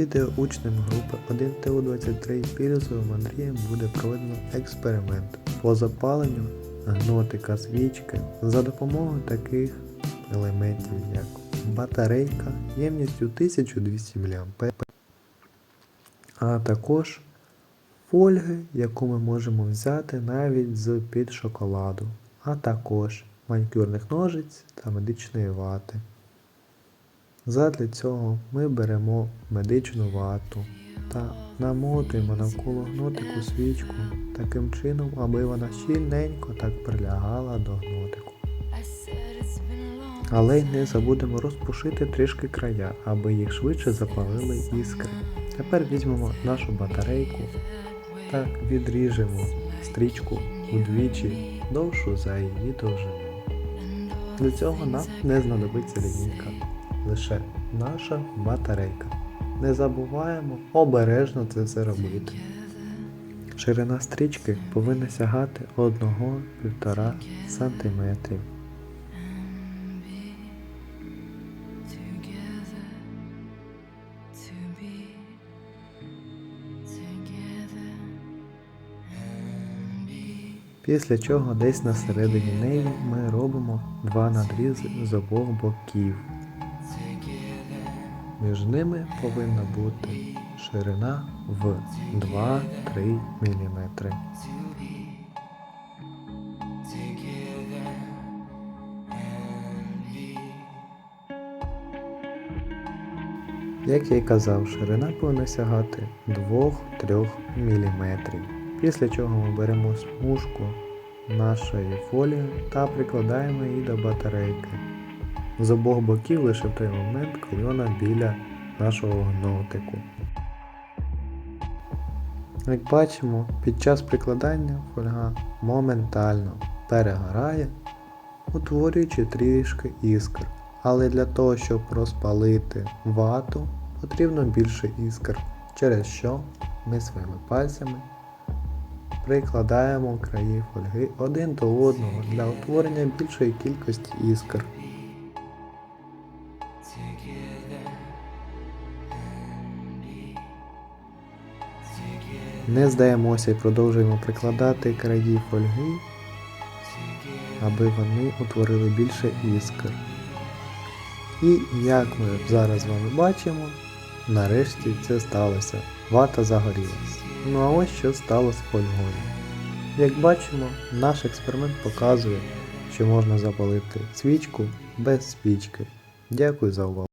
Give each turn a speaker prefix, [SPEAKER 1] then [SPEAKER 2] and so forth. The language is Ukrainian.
[SPEAKER 1] Відео учнем групи 1ТУ23 Пірісовим Андрієм буде проведено експеримент по запаленню гнотика свічки за допомогою таких елементів, як батарейка ємністю 1200 мА, а також фольги, яку ми можемо взяти навіть з під шоколаду, а також манікюрних ножиць та медичної вати. Задля цього ми беремо медичну вату та намотуємо навколо гнотику свічку таким чином, аби вона щільненько так прилягала до гнотику. Але й не забудемо розпушити трішки края, аби їх швидше запалили іскри. Тепер візьмемо нашу батарейку та відріжемо стрічку удвічі довшу за її довжину. Для цього нам не знадобиться лінійка, лише наша батарейка. Не забуваємо обережно це все робити. Ширина стрічки повинна сягати 1-1,5 см. Після чого десь на середині неї ми робимо два надрізи з обох боків. Між ними повинна бути ширина в 2-3 мм. Як я й казав, ширина повинна сягати 2-3 мм. Після чого ми беремо смужку нашої фолії та прикладаємо її до батарейки. З обох боків лише в той момент, коли вона біля нашого гнотику. Як бачимо, під час прикладання фольга моментально перегорає, утворюючи трішки іскр. Але для того, щоб розпалити вату, потрібно більше іскр, через що ми своїми пальцями прикладаємо краї фольги один до одного для утворення більшої кількості іскр. Не здаємося і продовжуємо прикладати краї фольги, аби вони утворили більше іскр. І як ми зараз з вами бачимо, нарешті це сталося. Вата загорілася. Ну а ось що стало з фольгою. Як бачимо, наш експеримент показує, що можна запалити свічку без свічки. Дякую за увагу.